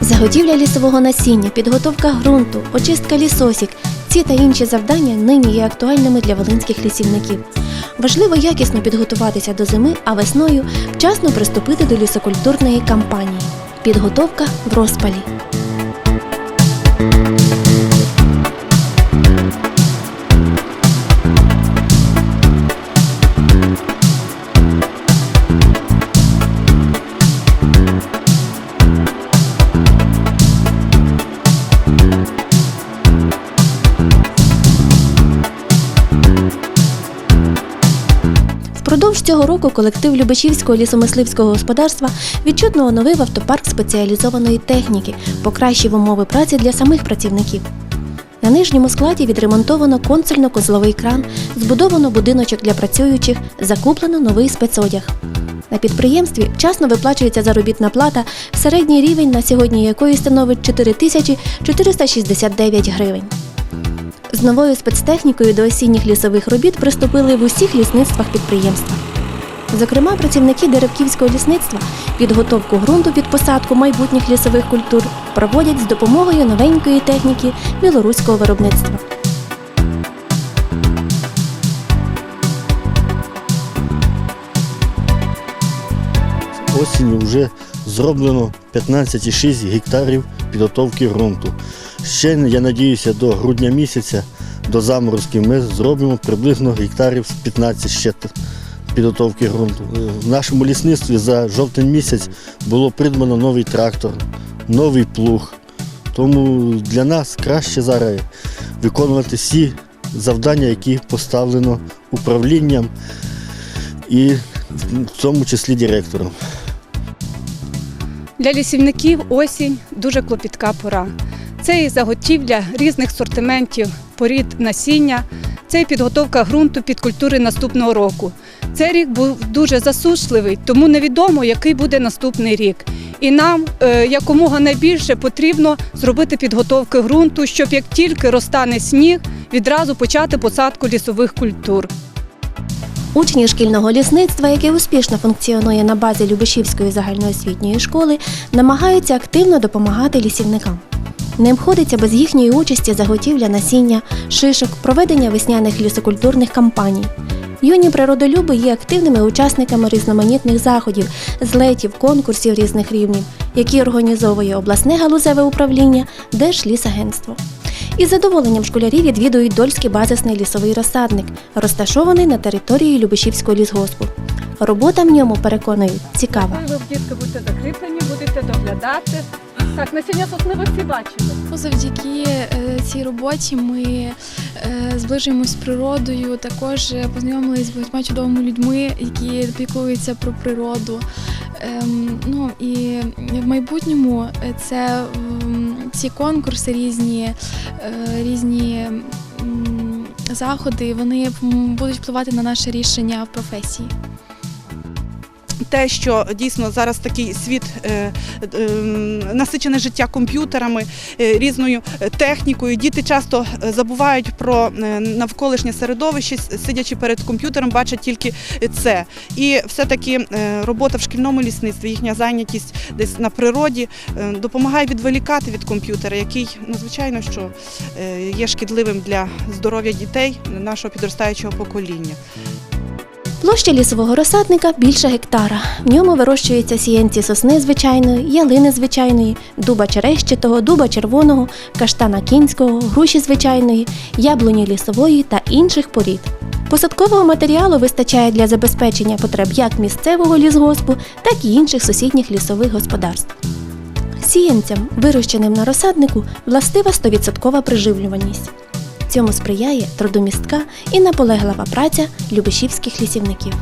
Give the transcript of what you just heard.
Заготівля лісового насіння, підготовка ґрунту, очистка лісосік. Ці та інші завдання нині є актуальними для волинських лісівників. Важливо якісно підготуватися до зими, а весною вчасно приступити до лісокультурної кампанії. Підготовка в розпалі. Цього року колектив Любешівського лісомисливського господарства відчутно оновив автопарк спеціалізованої техніки, покращив умови праці для самих працівників. На нижньому складі відремонтовано консольно-козловий кран, збудовано будиночок для працюючих, закуплено новий спецодяг. На підприємстві вчасно виплачується заробітна плата, середній рівень на сьогодні якої становить 4469 гривень. З новою спецтехнікою до осінніх лісових робіт приступили в усіх лісництвах підприємства. Зокрема, працівники Деревківського лісництва підготовку ґрунту під посадку майбутніх лісових культур проводять з допомогою новенької техніки білоруського виробництва. Осінню вже зроблено 15,6 гектарів підготовки ґрунту. Ще, я надіюся, до грудня місяця, до заморозків, ми зробимо приблизно гектарів з 15 ще підготовки ґрунту. Е, В нашому лісництві за жовтень місяць було придбано новий трактор, новий плуг. Тому для нас краще зараз виконувати всі завдання, які поставлено управлінням і в тому числі директором. Для лісівників осінь дуже клопітка пора. Це і заготівля різних сортиментів порід насіння, це і підготовка ґрунту під культури наступного року. Цей рік був дуже засушливий, тому невідомо, який буде наступний рік. І нам е, якомога найбільше потрібно зробити підготовки ґрунту, щоб як тільки розтане сніг, відразу почати посадку лісових культур. Учні шкільного лісництва, яке успішно функціонує на базі Любешівської загальноосвітньої школи, намагаються активно допомагати лісівникам. Не обходиться без їхньої участі заготівля насіння, шишок, проведення весняних лісокультурних кампаній. Юні природолюби є активними учасниками різноманітних заходів, злетів, конкурсів різних рівнів, які організовує обласне галузеве управління Держлісагентство. Із задоволенням школярі відвідують Дольський базисний лісовий розсадник, розташований на території Любешівського лісгоспу. Робота в ньому, переконують, цікава. Ви дітки будете закріплені, будете доглядати. Так, насіння сосни ви Завдяки е, цій роботі ми е, зближуємось з природою, також е, познайомились з багатьма чудовими людьми, які піклуються про природу. Ем, ну і в майбутньому це ці конкурси різні, різні заходи, вони будуть впливати на наше рішення в професії. Те, що дійсно зараз такий світ е, е, насичене життя комп'ютерами, е, різною технікою. Діти часто забувають про навколишнє середовище, сидячи перед комп'ютером, бачать тільки це. І все-таки робота в шкільному лісництві, їхня зайнятість десь на природі допомагає відволікати від комп'ютера, який, ну звичайно, що є шкідливим для здоров'я дітей нашого підростаючого покоління. Площа лісового розсадника більше гектара. В ньому вирощуються сіянці сосни звичайної, ялини звичайної, дуба черещитого, дуба червоного, каштана кінського, груші звичайної, яблуні лісової та інших порід. Посадкового матеріалу вистачає для забезпечення потреб як місцевого лісгоспу, так і інших сусідніх лісових господарств. Сіянцям, вирощеним на розсаднику, властива 100% приживлюваність. Цьому сприяє трудомістка і наполеглива праця любешівських лісівників.